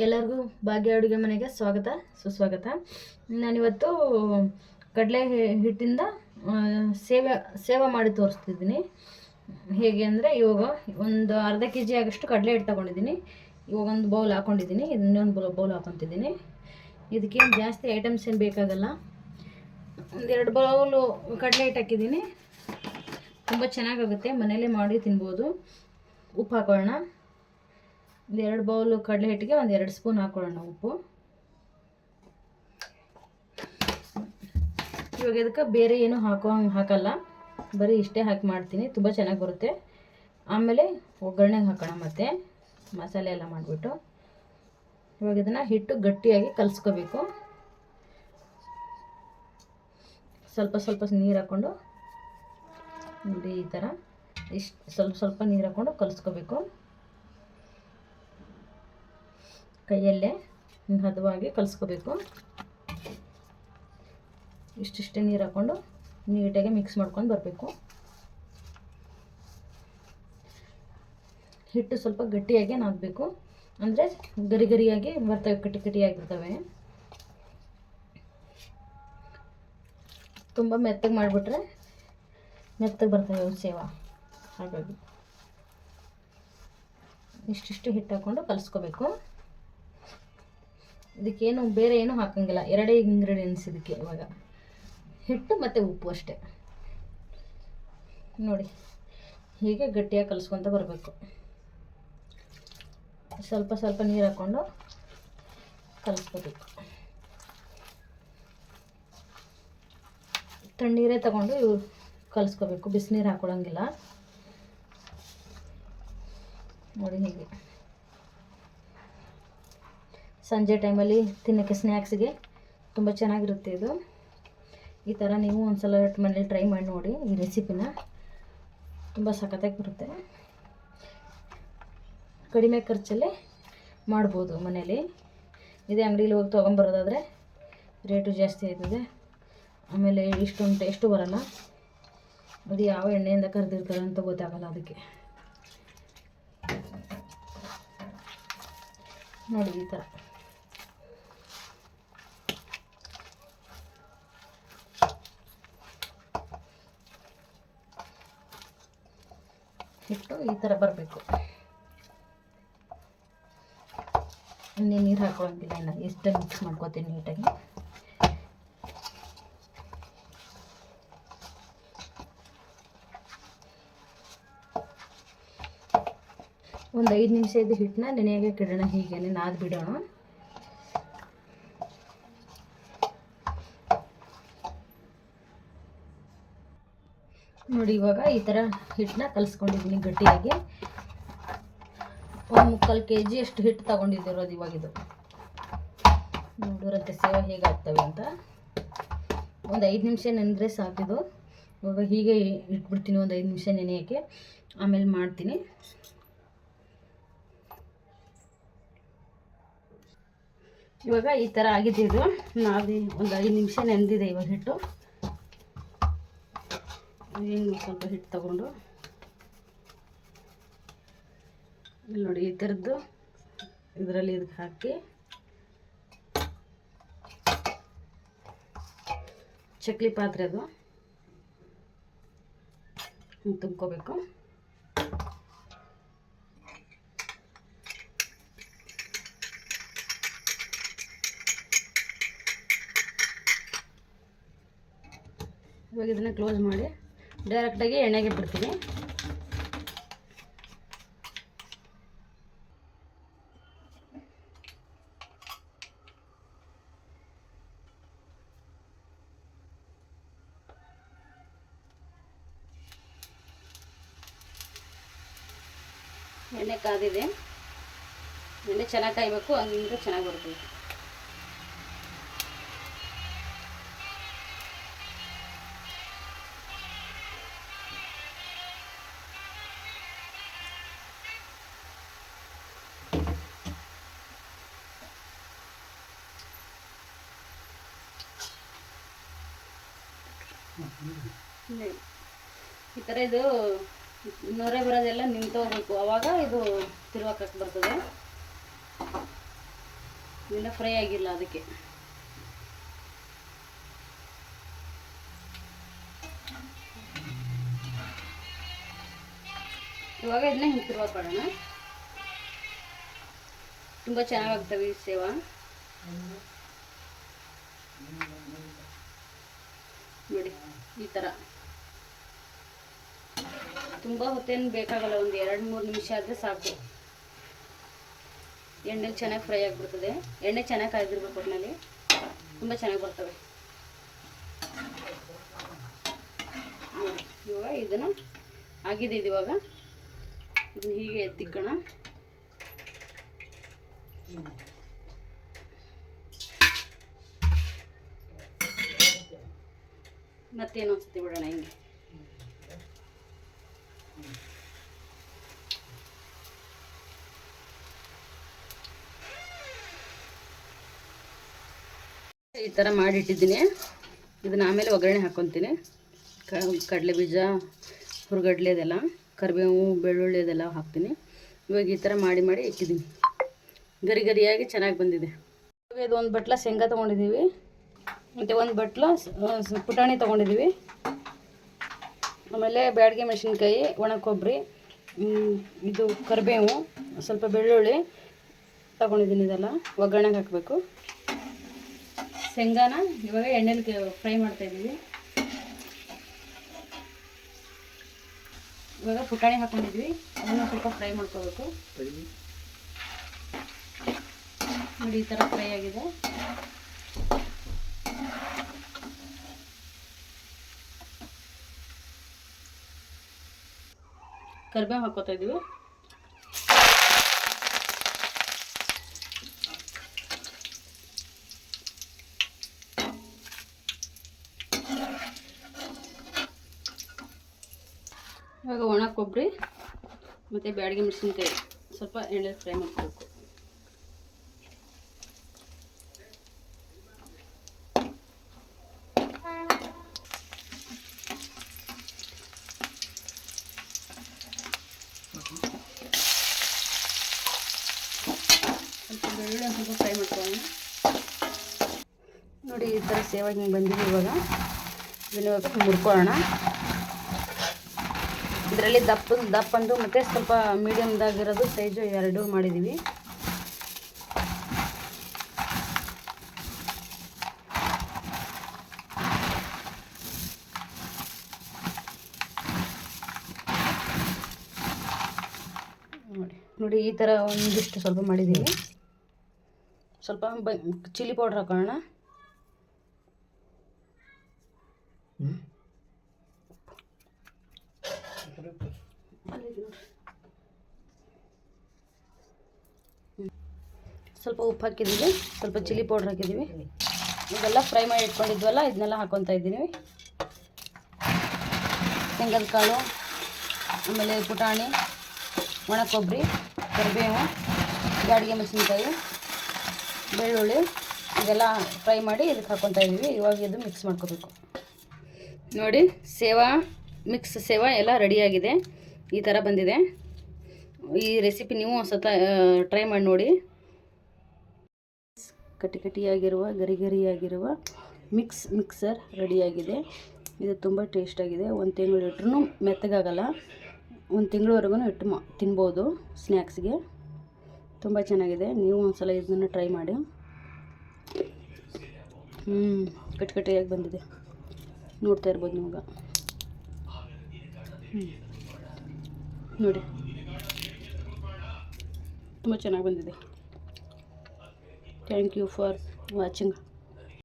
ಎಲ್ಲರಿಗೂ ಭಾಗ್ಯ ಅಡುಗೆ ಮನೆಗೆ ಸ್ವಾಗತ, ಸುಸ್ವಾಗತ. ನಾನಿವತ್ತು ಕಡಲೆ ಹಿಟ್ಟಿಂದ ಸೇವೆ ಸೇವೆ ಮಾಡಿ ತೋರಿಸ್ತಿದ್ದೀನಿ. ಹೇಗೆ ಅಂದರೆ ಇವಾಗ ಒಂದು ಅರ್ಧ ಕೆ ಜಿ ಆಗಷ್ಟು ಕಡಲೆ ಹಿಟ್ಟು ತೊಗೊಂಡಿದ್ದೀನಿ. ಇವಾಗ ಒಂದು ಬೌಲ್ ಹಾಕ್ಕೊಂಡಿದ್ದೀನಿ ಇನ್ನೊಂದು ಬೌಲ್ ಬೌಲ್ ಹಾಕ್ಕೊತಿದ್ದೀನಿ ಇದಕ್ಕೇನು ಜಾಸ್ತಿ ಐಟಮ್ಸ್ ಏನು ಬೇಕಾಗಲ್ಲ. ಒಂದೆರಡು ಬೌಲು ಕಡಲೆ ಹಿಟ್ಟು ಹಾಕಿದ್ದೀನಿ. ತುಂಬ ಚೆನ್ನಾಗಾಗುತ್ತೆ ಮನೇಲೇ ಮಾಡಿ ತಿನ್ಬೋದು. ಉಪ್ಪು ಹಾಕೊಳ್ಳೋಣ. ಒಂದು ಎರಡು ಬೌಲು ಕಡಲೆ ಹಿಟ್ಟಿಗೆ ಒಂದು ಎರಡು ಸ್ಪೂನ್ ಹಾಕೊಳ್ಳೋಣ ಉಪ್ಪು. ಇವಾಗ ಇದಕ್ಕೆ ಬೇರೆ ಏನು ಹಾಕೋ ಹಾಕಲ್ಲ. ಬರೀ ಇಷ್ಟೇ ಹಾಕಿ ಮಾಡ್ತೀನಿ, ತುಂಬ ಚೆನ್ನಾಗಿ ಬರುತ್ತೆ. ಆಮೇಲೆ ಒಗ್ಗರಣೆಗೆ ಹಾಕೋಣ ಮತ್ತೆ, ಮಸಾಲೆ ಎಲ್ಲ ಮಾಡಿಬಿಟ್ಟು. ಇವಾಗ ಇದನ್ನು ಹಿಟ್ಟು ಗಟ್ಟಿಯಾಗಿ ಕಲಿಸ್ಕೋಬೇಕು. ಸ್ವಲ್ಪ ಸ್ವಲ್ಪ ನೀರು ಹಾಕ್ಕೊಂಡು ನೋಡಿ ಈ ಥರ ಇಷ್ಟು ಸ್ವಲ್ಪ ಸ್ವಲ್ಪ ನೀರು ಹಾಕ್ಕೊಂಡು ಕಲಿಸ್ಕೋಬೇಕು. ಕೈಯಲ್ಲೇ ಹದವಾಗಿ ಕಲಿಸ್ಕೋಬೇಕು. ಇಷ್ಟಿಷ್ಟೇ ನೀರು ಹಾಕ್ಕೊಂಡು ನೀಟಾಗಿ ಮಿಕ್ಸ್ ಮಾಡ್ಕೊಂಡು ಬರಬೇಕು. ಹಿಟ್ಟು ಸ್ವಲ್ಪ ಗಟ್ಟಿಯಾಗಿ ನಾದಬೇಕು. ಅಂದರೆ ಗರಿ ಗರಿಯಾಗಿ ಬರ್ತವೆ ಕಟಿ ಕಟಿಯಾಗಿರ್ತವೆ ತುಂಬ ಮೆತ್ತಗೆ ಮಾಡಿಬಿಟ್ರೆ ಮೆತ್ತಗೆ ಬರ್ತವೆ ಸೇವ. ಹಾಗಾಗಿ ಇಷ್ಟಿಷ್ಟು ಹಿಟ್ಟು ಹಾಕ್ಕೊಂಡು ಕಲಿಸ್ಕೋಬೇಕು. ಇದಕ್ಕೇನು ಬೇರೆ ಏನು ಹಾಕಂಗಿಲ್ಲ, ಎರಡೇ ಇಂಗ್ರೀಡಿಯೆಂಟ್ಸ್ ಇದಕ್ಕೆ ಇವಾಗ. ಹಿಟ್ಟು ಮತ್ತು ಉಪ್ಪು ಅಷ್ಟೇ. ನೋಡಿ, ಹೀಗೆ ಗಟ್ಟಿಯಾಗಿ ಕಲಿಸ್ಕೊತ ಬರಬೇಕು. ಸ್ವಲ್ಪ ಸ್ವಲ್ಪ ನೀರು ಹಾಕ್ಕೊಂಡು ಕಲಿಸ್ಕೋಬೇಕು. ತಣ್ಣೀರೇ ತಗೊಂಡು ಇವು ಕಲಿಸ್ಕೋಬೇಕು, ಬಿಸಿನೀರು ಹಾಕೊಳ್ಳೋಂಗಿಲ್ಲ ನೋಡಿ ಹೀಗೆ. ಸಂಜೆ ಟೈಮಲ್ಲಿ ತಿನ್ನೋಕ್ಕೆ ಸ್ನ್ಯಾಕ್ಸ್ಗೆ ತುಂಬ ಚೆನ್ನಾಗಿರುತ್ತೆ ಇದು. ಈ ಥರ ನೀವು ಒಂದ್ಸಲ ಮನೇಲಿ ಟ್ರೈ ಮಾಡಿ ನೋಡಿ ಈ ರೆಸಿಪಿನ. ತುಂಬ ಸಖತ್ತಾಗಿ ಬರುತ್ತೆ. ಕಡಿಮೆ ಖರ್ಚಲ್ಲಿ ಮಾಡ್ಬೋದು ಮನೇಲಿ ಇದೇ ಅಂಗಡೀಲಿ ಹೋಗಿ ತೊಗೊಂಬರೋದಾದರೆ ರೇಟು ಜಾಸ್ತಿ ಆಯ್ತದೆ. ಆಮೇಲೆ ಇಷ್ಟೊಂದು ಎಷ್ಟು ಬರಲ್ಲ. ಅದು ಯಾವ ಎಣ್ಣೆಯಿಂದ ಕರೆದಿರ್ತಾರೆ ಅಂತ ಗೊತ್ತಾಗಲ್ಲ ಅದಕ್ಕೆ. ನೋಡಿ ಈ ಥರ. ಹಿಟ್ಟು ಈ ಥರ ಬರಬೇಕು. ಇನ್ನೇ ನೀರು ಹಾಕೊಳ್ಳೋಂಗಿಲ್ಲ ಇನ್ನು. ಎಷ್ಟು ಮಿಕ್ಸ್ ಮಾಡ್ಕೋತೀನಿ ನೀಟಾಗಿ. ಒಂದು ಐದು ನಿಮಿಷ ಇದು ಹಿಟ್ಟನ್ನ ನೆನೆಯಾಗೆ ಇಡೋಣ ಹೀಗೆ ನಾದ್ ಬಿಡೋಣ ನೋಡಿ ಇವಾಗ ಈ ಥರ ಹಿಟ್ಟನ್ನ ಕಲಿಸ್ಕೊಂಡಿದ್ದೀನಿ ಗಟ್ಟಿಯಾಗಿ. ಒಂದು ಮುಕ್ಕಾಲು ಕೆ ಜಿ ಅಷ್ಟು ಹಿಟ್ಟು ತಗೊಂಡಿದ್ದಿರೋದು ಇವಾಗ ಇದು. ನೋಡೋರಂತೆ ಸೇವೆ ಹೇಗಾಗ್ತವೆ ಅಂತ. ಒಂದು ಐದು ನಿಮಿಷ ನೆನೆದ್ರೆ ಸಾಕಿದು ಇವಾಗ ಹೀಗೆ ಇಟ್ಬಿಡ್ತೀನಿ ಒಂದು ಐದು ನಿಮಿಷ ನೆನೆಯೋಕ್ಕೆ. ಆಮೇಲೆ ಮಾಡ್ತೀನಿ. ಇವಾಗ ಈ ಥರ ಆಗಿದೆ ಇದು. ನಾದಿ ಒಂದು ಐದು ನಿಮಿಷ ನೆನೆದಿದೆ ಇವಾಗ ಹಿಟ್ಟು. ಹಿಂಗೆ ಸ್ವಲ್ಪ ಹಿಟ್ಟು ತಗೊಂಡು. ಇಲ್ಲಿ ನೋಡಿ ಈ ಥರದ್ದು. ಇದರಲ್ಲಿ ಇದಕ್ಕೆ ಹಾಕಿ. ಚಕ್ಲಿ ಪಾತ್ರೆ ಅದು. ತುಂಬ್ಕೋಬೇಕು. ಇವಾಗ ಇದನ್ನು ಕ್ಲೋಸ್ ಮಾಡಿ. ಡೈರೆಕ್ಟಾಗಿ ಎಣ್ಣೆಗೆ ಬಿಡ್ತೀನಿ. ಎಣ್ಣೆ ಕಾದಿದೆ. ಎಣ್ಣೆ ಚೆನ್ನಾಗಿ ಕಾಯಬೇಕು ಹಂಗಿದ್ರೆ ಚೆನ್ನಾಗಿ ಬರ್ತದೆ ಈ ಥರ ಇದು ನೊರೆ ಬರೋದೆಲ್ಲ ನಿಂತೋಗ್ಬೇಕು ಅವಾಗ ಇದು ತಿರುವಾಕಕ್ಕೆ ಬರ್ತದೆ. ಇನ್ನು ಫ್ರೈ ಆಗಿಲ್ಲ ಅದಕ್ಕೆ. ಇವಾಗ ಇದನ್ನ ಹಿಂಗೆ ಮಾಡೋಣ. ತುಂಬ ಚೆನ್ನಾಗಾಗ್ತವೆ ಈ ಸೇವಾ. ನೋಡಿ, ಈ ಥರ ತುಂಬ ಹೊತ್ತೇನು ಬೇಕಾಗಲ್ಲ, ಒಂದು ಎರಡು ಮೂರು ನಿಮಿಷ ಆದರೆ ಸಾಕು. ಎಣ್ಣೆಲಿ ಚೆನ್ನಾಗಿ ಫ್ರೈ ಆಗಿಬಿಡ್ತದೆ. ಎಣ್ಣೆ ಚೆನ್ನಾಗಿ ಕಾಯ್ದಿರ್ಬೇಕು ಒಟ್ಟಿನಲ್ಲಿ ತುಂಬ ಚೆನ್ನಾಗಿ ಬರ್ತವೆ. ಇವಾಗ ಇದನ್ನು ಆಗಿದೆ ಇದು ಇವಾಗ ಇದನ್ನ ಹೀಗೆ ಎತ್ತಿಕ್ಕೋಣ ಮತ್ತೇನು ಅನ್ಸುತ್ತೆ ಬಿಡೋಣ ಹಿಂಗೆ? ಈ ಥರ ಮಾಡಿಟ್ಟಿದ್ದೀನಿ. ಇದನ್ನ ಆಮೇಲೆ ಒಗ್ಗರಣೆ ಹಾಕ್ಕೊತೀನಿ ಕಡಲೆ ಬೀಜ, ಹುರುಗಡ್ಲೆ ಅದೆಲ್ಲ, ಕರಿಬೇವು, ಬೆಳ್ಳುಳ್ಳಿ ಅದೆಲ್ಲ ಹಾಕ್ತೀನಿ. ಇವಾಗ ಈ ಥರ ಮಾಡಿ ಮಾಡಿ ಇಟ್ಟಿದ್ದೀನಿ ಗರಿ ಗರಿಯಾಗಿ ಚೆನ್ನಾಗಿ ಬಂದಿದೆ. ಇವಾಗ ಇದು ಒಂದು ಬಟ್ಲ ಶೇಂಗಾ ತೊಗೊಂಡಿದ್ದೀವಿ ಮತ್ತು ಒಂದು ಬಟ್ಲ ಪುಟಾಣಿ ತೊಗೊಂಡಿದ್ದೀವಿ. ಆಮೇಲೆ ಬ್ಯಾಡಗೆ ಮೆಣಸಿನ್ಕಾಯಿ ಒಣ ಕೊಬ್ಬರಿ ಇದು ಕರಿಬೇವು ಸ್ವಲ್ಪ ಬೆಳ್ಳುಳ್ಳಿ ತಗೊಂಡಿದ್ದೀನಿ ಇದೆಲ್ಲ. ಒಗ್ಗರಣೆಗೆ ಹಾಕಬೇಕು. ಶೇಂಗಾನ ಇವಾಗ ಎಣ್ಣೆಲಿ ಫ್ರೈ ಮಾಡ್ತಾ ಇದ್ದೀವಿ. ಇವಾಗ ಪುಟಾಣಿ ಹಾಕೊಂಡಿದ್ವಿ ಅದನ್ನು ಸ್ವಲ್ಪ ಫ್ರೈ ಮಾಡ್ಕೋಬೇಕು. ನೋಡಿ ಈ ಥರ ಫ್ರೈ ಆಗಿದೆ. ಕರಿಬೇವು ಹಾಕೋತಾ ಇದೀವಿ. ಇವಾಗ ಒಣ ಕೊಬ್ಬರಿ ಮತ್ತು ಬ್ಯಾಡಿಗೆ ಮೆಣಸಿನ್ಕಾಯಿ. ಸ್ವಲ್ಪ ಎಣ್ಣೆ ಫ್ರೈ ಮಾಡ್ಕೋಬೇಕು ಸ್ವಲ್ಪ ಬೆಳ್ಳುಳ್ಳಿ ಒಂದು ಸ್ವಲ್ಪ ಫ್ರೈ ಮಾಡ್ಕೊಳ್ಳೋಣ ನೋಡಿ ಈ ಥರ ಸೇವಾಗಿ ಹಿಂಗೆ ಬಂದಿದೆ ಇವಾಗ. ಇದನ್ನು ಇವಾಗ ಮುರ್ಕೊಳ್ಳೋಣ ಇದರಲ್ಲಿ ದಪ್ಪ ದಪ್ಪಂದು ಮತ್ತು ಸ್ವಲ್ಪ ಮೀಡಿಯಮ್ದಾಗಿರೋದು ಸೈಜು ಎರಡು ಮಾಡಿದ್ದೀವಿ ನೋಡಿ ನೋಡಿ ಈ ಥರ ಒಂದಿಷ್ಟು ಸ್ವಲ್ಪ ಮಾಡಿದ್ದೀವಿ ಸ್ವಲ್ಪ ಬ ಚಿಲ್ಲಿ ಪೌಡ್ರ್ ಹಾಕೋಣ ಸ್ವಲ್ಪ ಉಪ್ಪು ಹಾಕಿದ್ದೀವಿ, ಸ್ವಲ್ಪ ಚಿಲ್ಲಿ ಪೌಡ್ರ್ ಹಾಕಿದ್ದೀವಿ. ಇದೆಲ್ಲ ಫ್ರೈ ಮಾಡಿ ಇಟ್ಕೊಂಡಿದ್ವಲ್ಲ, ಇದನ್ನೆಲ್ಲ ಹಾಕೊತಾ ಇದ್ದೀನಿ. ಶೇಂಗದ ಕಾಳು, ಆಮೇಲೆ ಪುಟಾಣಿ ಒಣ ಕೊಬ್ಬರಿ ಕರಿಬೇವು ಗಾಡಿಗೆ ಮೆಣಸಿನ್ಕಾಯಿ, ಬೆಳ್ಳುಳ್ಳಿ, ಇದೆಲ್ಲ ಫ್ರೈ ಮಾಡಿ ಇದಕ್ಕೆ ಹಾಕೊತ ಇದ್ದೀವಿ. ಇವಾಗ ಇದು ಮಿಕ್ಸ್ ಮಾಡ್ಕೋಬೇಕು. ನೋಡಿ, ಸೇವಾ ಮಿಕ್ಸ್ ಸೇವಾ ಎಲ್ಲ ರೆಡಿಯಾಗಿದೆ ಈ ಥರ ಬಂದಿದೆ. ಈ ರೆಸಿಪಿ ನೀವು ಸತ ಟ್ರೈ ಮಾಡಿ ನೋಡಿ. ಕಟಿ ಕಟಿಯಾಗಿರುವ ಗರಿ ಗರಿಯಾಗಿರುವ ಮಿಕ್ಸ್ ಮಿಕ್ಸರ್ ರೆಡಿಯಾಗಿದೆ ಇದು ತುಂಬ ಟೇಸ್ಟಾಗಿದೆ ಒಂದು ತಿಂಗಳು ಇಟ್ರೂ ಮೆತ್ತಗಾಗಲ್ಲ. ಒಂದು ತಿಂಗಳವರೆಗೂ ಇಟ್ಟು ಮಾ, ತಿನ್ಬೋದು ಸ್ನ್ಯಾಕ್ಸ್ಗೆ. ತುಂಬ ಚೆನ್ನಾಗಿದೆ. ನೀವು ಒಂದು ಸಲ ಇದನ್ನು ಟ್ರೈ ಮಾಡಿ. ಹ್ಞೂ ಕಟ್ ಕಟ್ಟಿಯಾಗಿ ಬಂದಿದೆ. ನೋಡ್ತಾ ಇರ್ಬೋದು ನಿಮ್ಗೆ ಹ್ಞೂ ನೋಡಿ. ತುಂಬ ಚೆನ್ನಾಗಿ ಬಂದಿದೆ. Thank you for watching